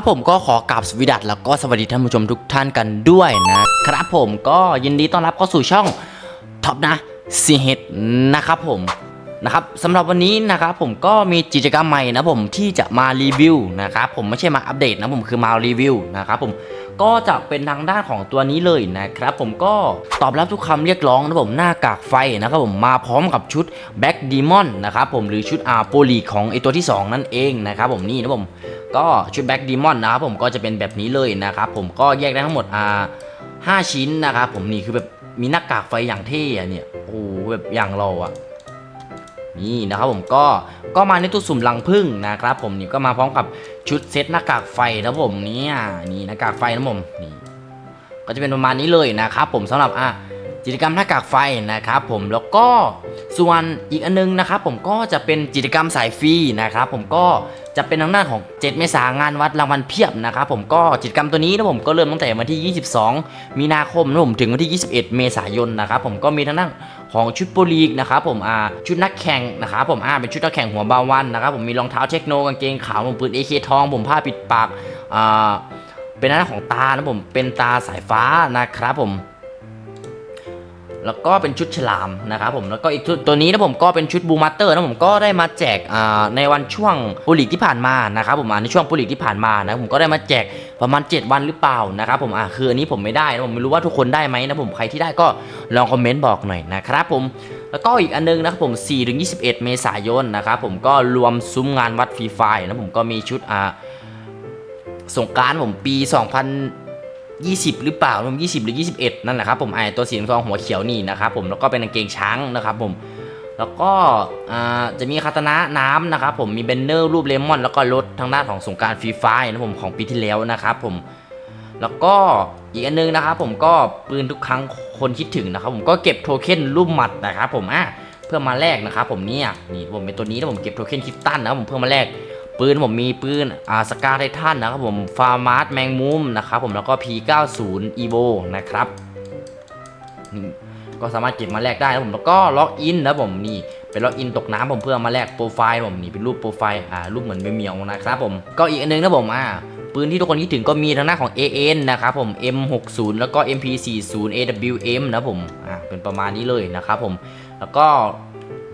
ครับผมก็ขอกราบสวสดัตแล้วก็สวัสดีท่านผู้ชมทุกท่านกันด้วยนะครับผมก็ยินดีต้อนรับเข้าสู่ช่องท็อปนะซีเฮดนะครับผม นะครับสำหรับวันนี้นะครับผมก็มีกิจกรรมใหม่นะผมที่จะมารีวิวนะครับผมไม่ใช่มาอัปเดตนะผมคือมารีวิวนะครับผมก็จะเป็นทางด้านของตัวนี้เลยนะครับผมก็ตอบรับทุกคำเรียกร้องนะผมหน้ากากไฟนะครับผมมาพร้อมกับชุดแบ็กดีมอนนะครับผมหรือชุดอาโปลีของไอตัวที่สองนั่นเองนะครับผมนี่นะผมก็ชุดแบ็กดีมอนนะครับผมก็จะเป็นแบบนี้เลยนะครับผมก็แยกได้ทั้งหมดอ่าห้าชิ้นนะครับผมนี่คือแบบมีหน้ากากไฟอย่างเท่เนี่ยโอ้โหแบบอย่างเราอะ นี่นะครับผมก็ก็มาในตู้สุ่มลังพึ่งนะครับผมนี่ก็มาพร้อมกับชุดเซตหน้ากากไฟนะผมเนี่ยนี่หน้ากากไฟนะผมนี่ก็จะเป็นประมาณนี้เลยนะครับผมสำหรับอะกิจกรรมหน้ากากไฟนะครับผมแล้วก็ส่วนอีกอันนึงนะครับผมก็จะเป็นกิจกรรมสายฟรีนะครับผมก็จะเป็นทางด้านของ 7 เมษายนงานวัดรางวัลเพียบนะครับผมก็กิจกรรมตัวนี้นะผมก็เริ่มตั้งแต่วันที่ 22 มีนาคมนะผมถึงวันที่ 21 เมษายนนะครับผมก็มีทางด้าน ของชุดโปรลีกนะครับผมอ่าชุดนักแข่งนะครับผมอ่าเป็นชุดนักแข่งหัวบาวันนะครับผมมีรองเท้าเทคโนกางเกงขาวผมปืน AK ทอง ผมผ้าปิดปากอ่าเป็นทางด้านของตานะผมเป็นตาสายฟ้านะครับผมแล้วก็เป็นชุดฉลามนะครับผมแล้วก็อีกชุดตัวนี้นะผมก็เป็นชุดบูมาเตอร์นะผมก็ได้มาแจกในวันช่วงปุริกที่ผ่านมานะครับผมในช่วงปุริกที่ผ่านมานะผมก็ได้มาแจก ประมาณ 7 วันหรือเปล่านะครับผมอ่าคืออันนี้ผมไม่ได้นะผมไม่รู้ว่าทุกคนได้ไหมนะผมใครที่ได้ก็ลองคอมเมนต์บอกหน่อยนะครับผมแล้วก็อีกอันนึงนะครับผม4ถึง21 เมษายนนะครับผมก็รวมซุ้มงานวัดฟรีไฟล์นะผมก็มีชุดอ่าสงการผมปี 2000 20 หรือเปล่าผม20 หรือ 21 นั่นแหละครับผมไอตัวสีทองหัวเขียวนี่นะครับผมแล้วก็เป็นกางเกงช้างนะครับผม แล้วก็จะมีคาตนะน้ำนะครับผมมีเบนเนอร์รูปเลมอน แล้วก็รถทางด้านของสงกรารฟรีไฟนะผมของปีที่แล้วนะครับผมแล้วก็อีกอันนึงนะครับผมก็ปืนทุกครั้งคนคิดถึงนะครับผมก็เก็บโทเค็นรูปหมัดนะครับผมอะเพื่อมาแลกนะครับผมเนี่ยนี่ผมเป็นตัวนี้นะผมเก็บโทเค็นคิปตันนะครับผมเพื่อมาแลกปืนผมมีปืนอาสกาไททันนะครับผมฟาร์มาร์สแมงมุมนะครับผมแล้วก็ P90 Evo นะครับ ก็สามารถเก็บมาแลกได้นะผมแล้วก็ล็อกอินนะผมนี่เป็นล็อกอินตกน้ำผมเพื่อมาแลกโปรไฟล์ผมนี่เป็นรูปโปรไฟล์อ่ารูปเหมือนเมียวนะครับผมก็อีกอันนึงนะผมอ่าปืนที่ทุกคนคิดถึงก็มีทางหน้าของ AN นะครับผม M60 แล้วก็ MP40 AWM นะผมอ่าเป็นประมาณนี้เลยนะครับผมแล้วก็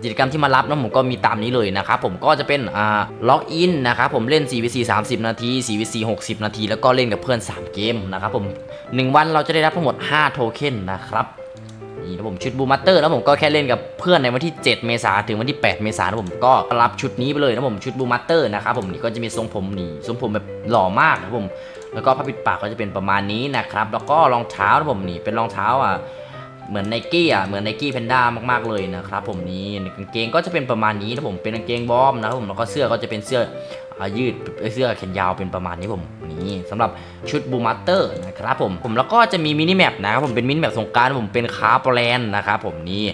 กิจกรรมที่มารับนะผมก็มีตามนี้เลยนะครับผมก็จะเป็นอ่าล็อกอินนะครับผมเล่น 4vc 30 นาที 4vc 60 นาที แล้วก็เล่นกับเพื่อน 3 เกมนะครับผม 1 วันเราจะได้รับทั้งหมด 5 โทเค็นนะครับ นี่นะผมชุดบูมัตเตอร์แล้วผมก็แค่เล่นกับเพื่อนในวันที่ 7 เมษาถึงวันที่ 8 เมษานะผมก็รับชุดนี้ไปเลยนะผมชุดบูมัตเตอร์นะครับผมนี่ก็จะมีทรงผมนี่ทรงผมแบบหล่อมากนะผมแล้วก็ผ้าปิดปากก็จะเป็นประมาณนี้นะครับแล้วก็รองเท้านะผมนี่เป็นรองเท้าอะ เหมือนไนกี้อะเหมือนไนกี้แพนด้ามากๆเลยนะครับผมนี่กางเกงก็จะเป็นประมาณนี้นะผมเป็นกางเกงบอมนะครับผมแล้วก็เสื้อก็จะเป็นเสื้ออยืดเสื้อแขนยาวเป็นประมาณนี้ผมนี่สำหรับชุดบูมาสเตอร์นะครับผมผมแล้วก็จะมีมินิแมปนะครับผมเป็นมินิแมปสงกรารผมเป็นคาร์บแลนด์นะครับผมนี่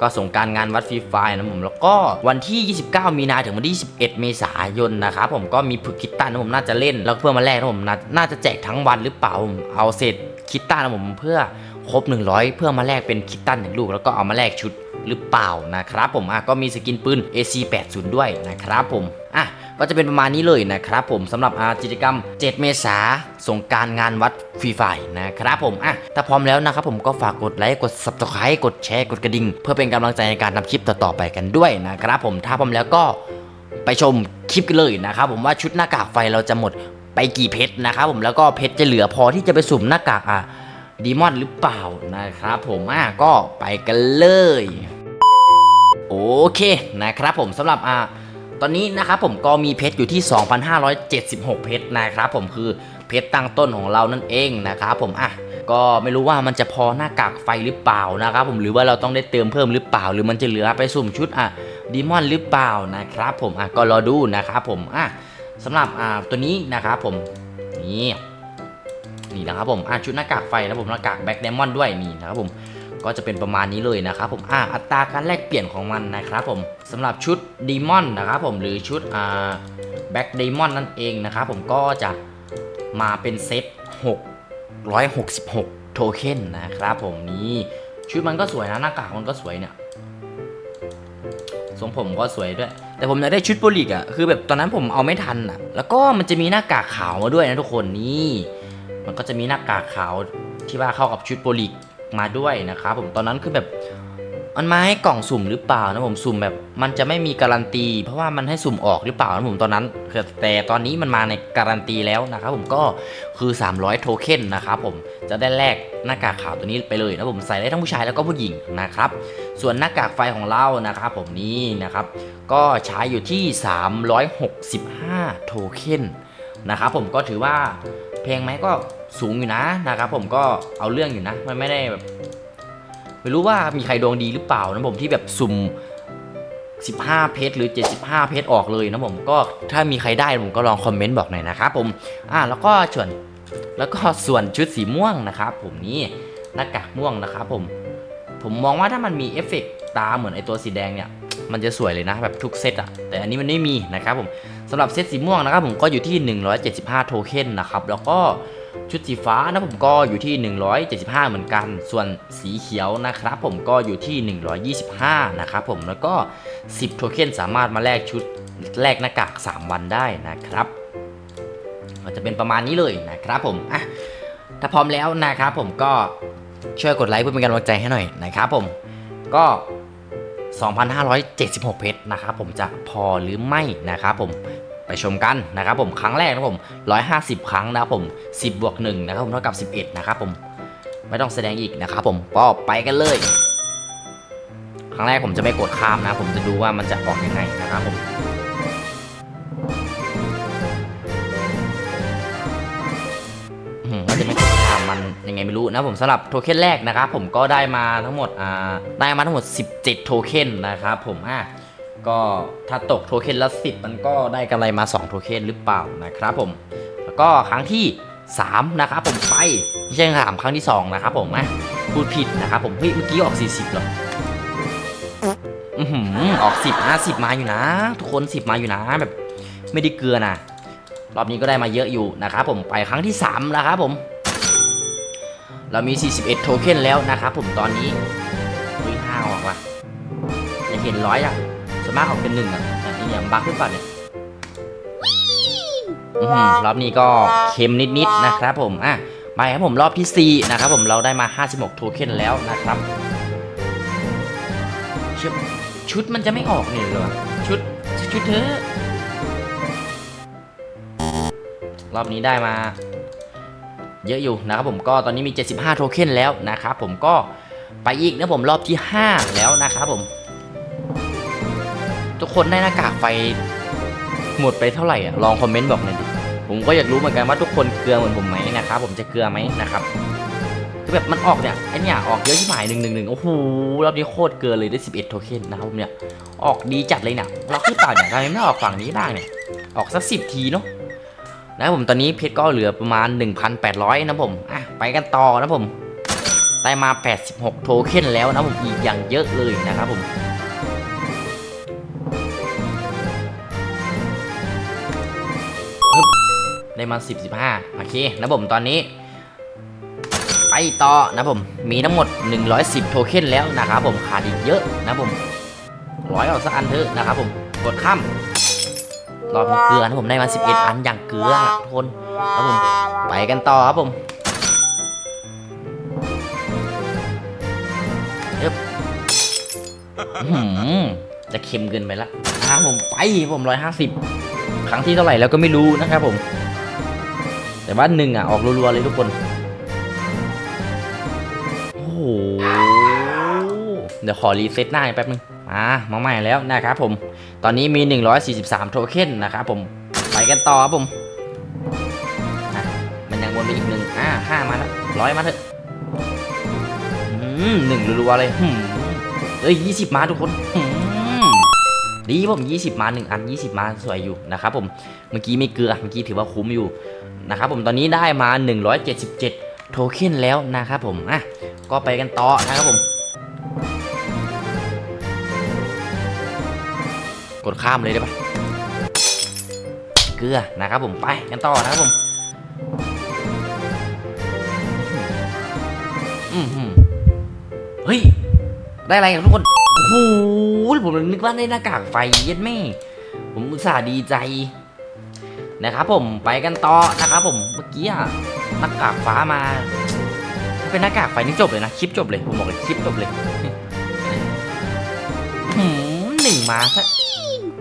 ก็สงกรารงานวัดฟรีไฟล์นะผมแล้วก็วันที่ 29 มีนาถึงวันที่ 21 เมษายนนะครับผมก็มีพึกคิตตันนะผมน่าจะเล่น แล้วเพื่อมาแลกนะผมน่าน่าจะแจกทั้งวันหรือเปล่าผมเอาเศษคิตตันนะผมเพื่อ ครบ 100 เพื่อมาแลกเป็นคิตตันหนึ่งลูก แล้วก็เอามาแลกชุดหรือเปล่านะครับผมอะก็มีสกินปืน AC80 ด้วยนะครับผมอะก็จะเป็นประมาณนี้เลยนะครับผมสำหรับกิจกรรม 7 เมษาสงการงานวัดฟรีไฟนะครับผมอะถ้าพร้อมแล้วนะครับผมก็ฝากกดไลค์กด subscribe กดแชร์กดกระดิ่ง เพื่อเป็นกำลังใจในการทำคลิปต่อๆไปกันด้วยนะครับผมถ้าพร้อมแล้วก็ไปชมคลิปกันเลยนะครับผมว่าชุดหน้ากากไฟเราจะหมดไปกี่เพชรนะครับผมแล้วก็เพชรจะเหลือพอที่จะไปสุ่มหน้ากากอะ ดีมอนหรือเปล่านะครับผมอะก็ไปกันเลย โอเคนะครับผมสำหรับอะตอนนี้นะครับผมก็มีเพชรอยู่ที่ 2,576 เพชรนะครับผมคือเพชรตั้งต้นของเรานั่นเองนะครับผมอะก็ไม่รู้ว่ามันจะพอหน้ากากไฟหรือเปล่านะครับผมหรือว่าเราต้องได้เติมเพิ่มหรือเปล่า หรือมันจะเหลือไปสุ่มชุดอะดีมอนหรือเปล่านะครับผมอะก็รอดูนะครับผมอะสำหรับอะตัวนี้นะครับผมนี่ นี่นะครับผมอะชุดหน้ากากไฟนะผมหน้ากากแบ็กเดมอนด้วยนี่นะครับผมก็จะเป็นประมาณนี้เลยนะครับผมอะอัตราการแลกเปลี่ยนของมันนะครับผมสำหรับชุดดีมอนนะครับผมหรือชุดอ่าแบ็กเดมอนนั่นเองนะครับผมก็จะมาเป็นเซต666 โทเค็นนะครับผมนี่ชุดมันก็สวยนะหน้ากากมันก็สวยเนี่ยทรงผมก็สวยด้วย แต่ผมอยากได้ชุดโปลิกอะคือแบบตอนนั้นผมเอาไม่ทันอะ แล้วก็มันจะมีหน้ากากขาวมาด้วยนะทุกคนนี่ มันก็จะมีหน้ากากขาวที่ว่าเข้ากับชุดโปรลิกมาด้วยนะครับผมตอนนั้นคือแบบมันมาให้กล่องสุ่มหรือเปล่านะผมสุ่มแบบ มันจะไม่มีการันตี เพราะว่ามันให้สุ่มออกหรือเปล่านะผมตอนนั้นแต่ตอนนี้มันมาในการันตีแล้วนะครับผมก็คือ 300 โทเค็นนะครับผมจะได้แลกหน้ากากขาวตัวนี้ไปเลยนะผมใส่ได้ทั้งผู้ชายแล้วก็ผู้หญิงนะครับส่วนหน้ากากไฟของเรานะครับผมนี่นะครับ ก็ใช้อยู่ที่ 365 โทเค็นนะครับผมก็ถือว่าเพงไหมก็ สูงอยู่นะนะครับผมก็เอาเรื่องอยู่นะ มันไม่ได้แบบไม่รู้ว่ามีใครดวงดีหรือเปล่านะผมที่แบบสุ่ม 15 เพชรหรือ 75 เพชรออกเลยนะผมก็ถ้ามีใครได้ผมก็ลองคอมเมนต์บอกหน่อยนะครับผมอ่าแล้วก็ส่วนแล้วก็ส่วนชุดสีม่วงนะครับผมนี่หน้ากากม่วงนะครับผมผมมองว่าถ้ามันมีเอฟเฟกต์ตาเหมือนไอตัวสีแดงเนี่ยมันจะสวยเลยนะแบบทุกเซตอะแต่อันนี้มันไม่มีนะครับผมสำหรับเซตสีม่วงนะครับผมก็อยู่ที่ 175 โทเค็นนะครับแล้วก็ ชุดสีฟ้านะผมก็อยู่ที่ 175 เหมือนกัน ส่วนสีเขียวนะครับผมก็อยู่ที่ 125 นะครับผมแล้วก็ 10 โทเค็นสามารถมาแลกชุดแลกหน้ากาก 3 วันได้นะครับก็จะเป็นประมาณนี้เลยนะครับผมอะถ้าพร้อมแล้วนะครับผมก็ช่วยกดไลค์เพื่อเป็นกำลังใจให้หน่อยนะครับผมก็ 2,576 เพชรนะครับผมจะพอหรือไม่นะครับผม ไปชมกันนะครับผมครั้งแรกนะครับผม 150 ครั้งนะครับผม 10บวก1นะครับผมเท่ากับ 11 นะครับผมไม่ต้องแสดงอีกนะครับผมก็ไปกันเลย ครั้งแรกผมจะไม่กดข้ามนะ ผมจะดูว่ามันจะออกยังไงนะครับผมมก็จะไม่กดข้ามมันยังไงไม่รู้นะผมสำหรับโทเค็นแรกนะครับผมก็ได้มาทั้งหมดอ่าได้มาทั้งหมด 17 โทเค็นนะครับผมอะ ก็ถ้าตกโทเค็นละ10มันก็ได้กำไรมา 2 โทเค็นหรือเปล่านะครับผม แล้วก็ครั้งที่ 3 นะครับผมไปไม่ใช่ถามครั้งที่ 2 นะครับผมอะพูดผิดนะครับผมเฮ้ยเมื่อกี้ออก 40เหรออือหือออกสิบนะสิบมาอยู่นะ ทุกคนสิบมาอยู่นะแบบไม่ได้เกลือนะรอบนี้ก็ได้มาเยอะอยู่นะครับผมไปครั้งที่3แล้วครับผมเรามี 41 โทเค็นแล้วนะครับผมตอนนี้เฮ้ยห้าออกว่ะอยากเห็นร้อยอะ มากออกเป็นหนึ่งอะแต่นี่อย่างบั๊กหรือเปล่าเนี่ยอื้อหือรอบนี้ก็เค็มนิดๆนะครับผมอะไปครับผมรอบที่สี่นะครับผมเราได้มา 56 โทเค็นแล้วนะครับเชื่อชุดมันจะไม่ออกเนี่ยเหรอชุดชุดเธอะรอบนี้ได้มา เยอะอยู่นะครับผมก็ตอนนี้มี 75 โทเค็นแล้วนะครับผมก็ไปอีกนะผมรอบที่ 5 แล้วนะครับผม ทุกคนได้หน้ากากไฟหมดไปเท่าไหร่อะลองคอมเมนต์บอกหน่อยดิผมก็อยากรู้เหมือนกันว่าทุกคนเกลือเหมือนผมไหมนะครับผมจะเกลือไหมนะครับคือแบบมันออกเนี่ยไอเนี่ยออกเยอะที่หมายหนึ่งหนึ่งหนึ่งโอ้โหรอบนี้โคตรเกินเลยได้ 11 โทเค็นนะครับผมเนี่ยออกดีจัดเลยเนี่ยเราคือเปล่าเนี่ยทำไมไม่ออกฝั่งนี้บ้างเนี่ยออกสักสิบทีเนาะนะครับผมตอนนี้เพชรก็เหลือประมาณ 1,800 นะผมอะไปกันต่อนะผมได้มา 86 โทเค็นแล้วนะผมอีกอย่างเยอะเลยนะครับผม ได้มา10 15โอเคนะผมตอนนี้ ไปต่อนะผมมีทั้งหมด 110 โทเค็นแล้วนะครับผมขาดอีกเยอะนะผมร้อยเอาสักอันเถอะนะครับผมกดข้ามรอบเกลือนะผมได้มา 11 อันอย่างเกลือทุกคนครับผมไปกันต่อครับผมเอ๊บอื้อหือจะเค็มเกินไปละนะครับผมไปผม150ครั้งที่เท่าไหร่แล้วก็ไม่รู้นะครับผม แต่ว่าหนึ่งอะ ออกรัวๆเลยทุกคน โอ้โห เดี๋ยวขอรีเซ็ตหน้าอีกแป๊บนึงมามาใหม่แล้วนะครับผม ตอนนี้มี 143 โทเค็นนะครับผม ไปกันต่อครับผม มันยังวนไปอีกหนึ่งอ่าห้ามาแล้วร้อยมาเถอะหนึ่งรัวๆเลยเอ้ยยี่สิบมาทุกคนหืมดีผม 20 มาหนึ่งอัน 20 มาสวยอยู่นะครับผม เมื่อกี้ไม่เกลือ เมื่อกี้ถือว่าคุ้มอยู่ นะครับผมตอนนี้ได้มา 177 โทเค็นแล้วนะครับผมอะก็ไปกันต่อนะครับผมกดข้ามเลยได้ปะเกลือนะครับผมไปกันต่อนะครับผมอืมเฮ้ย ได้อะไรกันทุกคน โอ้โหผมนึกว่าได้หน้ากากไฟเย็ดแม่ ผมอุตส่าห์ดีใจ นะครับผมไปกันต่อนะครับผมเมื่อกี้อะหน้ากากฟ้ามาถ้าเป็นหน้ากากไฟนี่จบเลยนะคลิปจบเลยผมบอกเลยคลิปจบเลยหืมหนึ่งมาซะ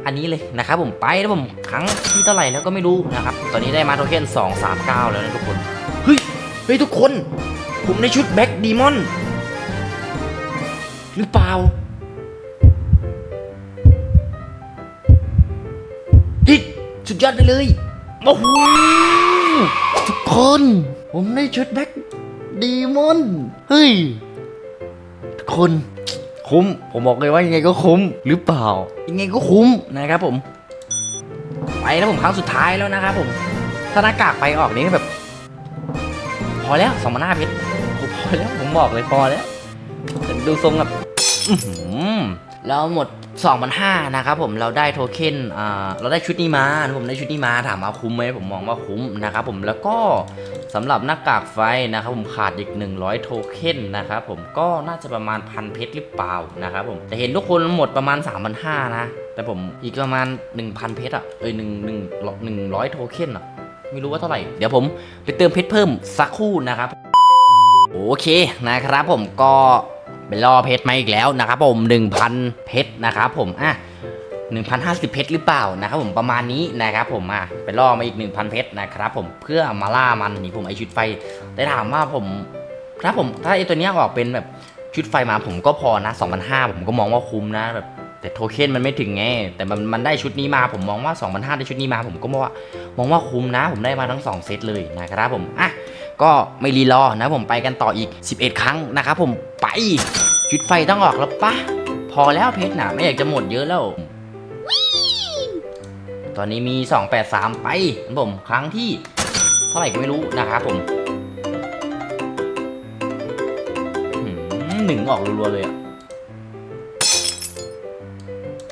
อันนี้เลยนะครับผมไปแล้วผมครั้งที่เท่าไหร่แล้วก็ไม่รู้นะครับ ตอนนี้ได้มาโทเค็น2 3 9 แล้วนะทุกคนเฮ้ยเฮ้ยทุกคน ผมในชุดแบ็กดีมอนหรือเปล่าเฮ้ยสุดยอดไปเลย โอ้โหทุกคน ผมในชุดแบ็กดีมอนเฮ้ย ทุกคน คุ้ม ผมบอกเลยว่ายังไงก็คุ้มหรือเปล่า ยังไงก็คุ้มนะครับผม ไปแล้วผมครั้งสุดท้ายแล้วนะครับผม ถ้าหน้ากากไปออกนี้แบบ พอแล้วสองพันห้าเพชรผมพอแล้วผมบอกเลยพอแล้วแต่ดูทรงแบบ อื้อหือเราหมด 2,500นะครับผมเราได้โทเค็นเราได้ชุดนี้มาผมได้ชุดนี้มาถามว่าคุ้มไหมผมมองว่าคุ้มนะครับผมแล้วก็สำหรับหน้ากากไฟนะครับผมขาดอีก 100 โทเค็นนะครับผมก็น่าจะประมาณพันเพชรหรือเปล่านะครับผมแต่เห็นทุกคนหมดประมาณ 3,500 นะ แต่ผมอีกประมาณ 1,000 เพชรอะเอ้ยหนึ่งหนึ่งหนึ่งร้อยโทเค็นอะไม่รู้ว่าเท่าไหร่ เดี๋ยวผมไปเติมเพชรเพิ่มสักคู่นะครับโอเคนะครับผมก็ ไปล่อเพชรมาอีกแล้วนะครับผม 1,000 เพชรนะครับผมอะ1,050 เพชรหรือเปล่านะครับผมประมาณนี้นะครับผมอะไปล่อมาอีก 1,000 เพชรนะครับผมเพื่อมาล่ามันนี่ผมไอชุดไฟแต่ถามว่าผมถ้าผมถ้าไอตัวเนี้ยออกเป็นแบบชุดไฟมาผมก็พอนะ2,500ผมก็มองว่าคุ้มนะแบบแต่โทเค็นมันไม่ถึงไง แต่มันมันได้ชุดนี้มาผมมองว่า2,500ได้ชุดนี้มาผมก็มองว่ามองว่าคุ้มนะ ผมได้มาทั้ง 2 เซตเลยนะครับผมอะ ก็ไม่รีรอนะผมไปกันต่ออีก 11 ครั้งนะครับผมไปชุดไฟต้องออกแล้วปะพอแล้วเพชรนะไม่อยากจะหมดเยอะแล้ว ตอนนี้มี 283 ไปนะผมครั้งที่เท่าไหร่ก็ไม่รู้นะครับผมหืมหนึ่งออกรัวๆเลยอะ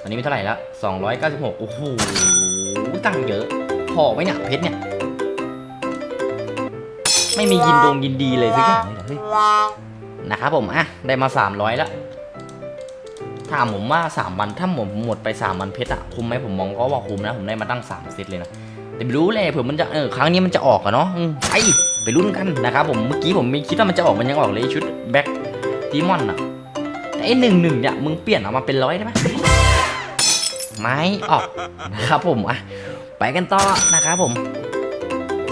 ตอนนี้มีเท่าไหร่แล้ว296 โอ้โห ตั้งเยอะ พอไหมเนี่ยเพชรเนี่ย ไม่มียินดงยินดีเลยสักอย่างเลยเหรอเฮ้ยนะครับผมอะได้มา 300แล้วถามผมว่า3วันถ้าผมหมดไป3วันเพชรอะคุ้มไหมผมมองก็ว่าคุ้มนะผมได้มาตั้ง3เซตเลยนะแต่ไม่รู้เลยเผื่อมันจะเออครั้งนี้มันจะออกอะเนาะไปไปลุ้นกันนะครับผมเมื่อกี้ผมไม่คิดว่ามันจะออกมันยังออกเลยชุดแบ็คดีมอนอะไอหนึ่งหนึ่งเนี่ยมึงเปลี่ยนออกมาเป็นร้อยได้ไหมไม่ออกนะครับผมอะไปกันต่อนะครับผม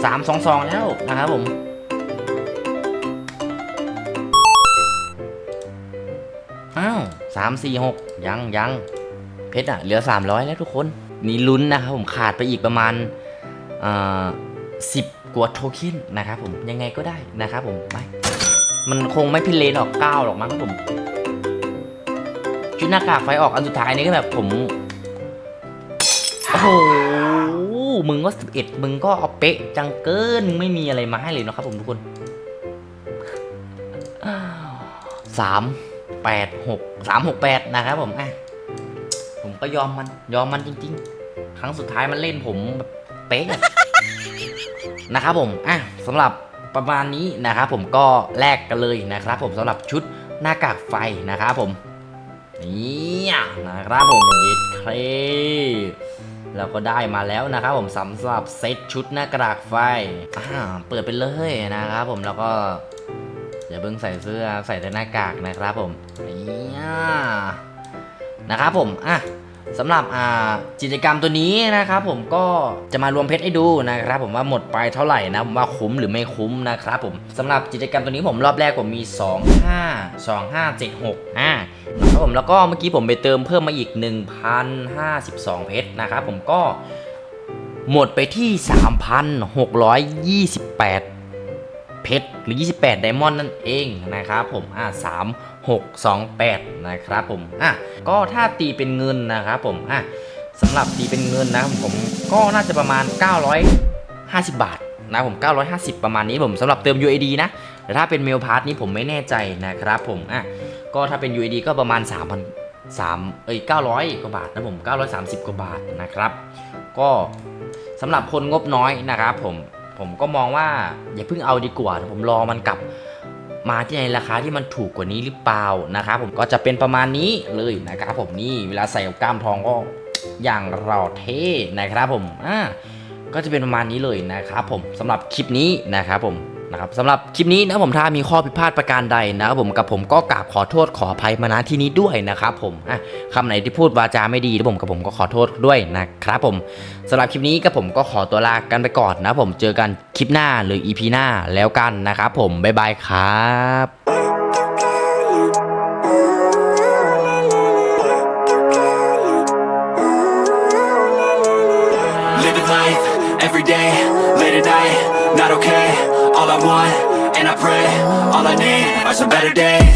สามสองสองแล้วนะครับผมาวสามสี่หกยังยังเพชรอะเหลือสามร้อยแล้วทุกคนนี่ลุ้นนะครับผมขาดไปอีกประมาณสิบกว่าโทเค็นนะครับผมยังไงก็ได้นะครับผมไปมันคงไม่พิเรนออกเก้าหรอกมั้งผมชุดหน้ากากไฟออกอันสุดท้ายนี่ก็แบบผมโอ้โหมึงก็สิบเอ็ดมึงก็เอาเป๊ะจังเกินมึงไม่มีอะไรมาให้เลยนะครับผมทุกคนสาม แปดหกสามหกแปดนะครับผมอะผมก็ยอมมันยอมมันจริง ๆ ครั้งสุดท้ายมันเล่นผมแบบเป๊ะนะครับผมอะสำหรับประมาณนี้นะครับผมก็แลกกันเลยนะครับ ผมสำหรับชุดหน้ากากไฟนะครับผมนี่นะครับผมเย็ดเครเราก็ได้มาแล้วนะครับผมสำหรับเซตชุดหน้ากากไฟอ่าเปิดไปเลยนะครับผมแล้วก็ อย่าเพิ่งใส่เสื้อใส่แต่หน้ากากนะครับผมนี่นะครับผมอะสำหรับกิจกรรมตัวนี้นะครับผมก็จะมารวมเพชรให้ดูนะครับ ผมว่าหมดไปเท่าไหร่นะผมว่าคุ้มหรือไม่คุ้มนะครับผมสำหรับกิจกรรมตัวนี้ผมรอบแรกผมมี 2 5 2 5 7 6อ่านะครับผมแล้วก็เมื่อกี้ผมไปเติมเพิ่มมาอีก 1,052 เพชรนะครับผมก็หมดไปที่ 3,628 เพชรหรือ 28 ไดมอนด์นั่นเองนะครับผมอ่า3628นะครับผมอะก็ถ้าตีเป็นเงินนะครับผมอะสำหรับตีเป็นเงินนะครับผมก็น่าจะประมาณ 950 บาทนะผม 950 ประมาณนี้ผมสำหรับเติม UAD นะแต่ถ้าเป็นเมลพาร์ทนี้ผมไม่แน่ใจนะครับผมอะก็ถ้าเป็น UAD ก็ประมาณ 3,000 3เอ้ย900 กว่าบาทนะผม 930 กว่าบาทนะครับ ก็สำหรับคนงบน้อยนะครับผม ผมก็มองว่าอย่าเพิ่งเอาดีกว่าผมรอมันกลับ มาที่ในราคาที่มันถูกกว่านี้หรือเปล่านะครับผมก็จะเป็นประมาณนี้เลยนะครับผมนี่เวลาใส่กับกล้ามทองก็อย่างเราเท่นะครับผมอ่าก็จะเป็นประมาณนี้เลยนะครับผมสำหรับคลิปนี้นะครับผม นะครับสำหรับคลิปนี้นะผมถ้ามีข้อผิดพลาดประการใดนะครับผมกับผมก็กราบขอโทษขออภัยมาณที่นี้ด้วยนะครับผมอะคำไหนที่พูดวาจาไม่ดีนะผมกับผมก็ขอโทษด้วยนะครับผมสำหรับคลิปนี้กับผมก็ขอตัวลากันไปก่อนนะผมเจอกันคลิปหน้าหรืออีพีหน้าแล้วกันนะครับผมบ๊ายบายครับ want, and I pray, all I need are some better days.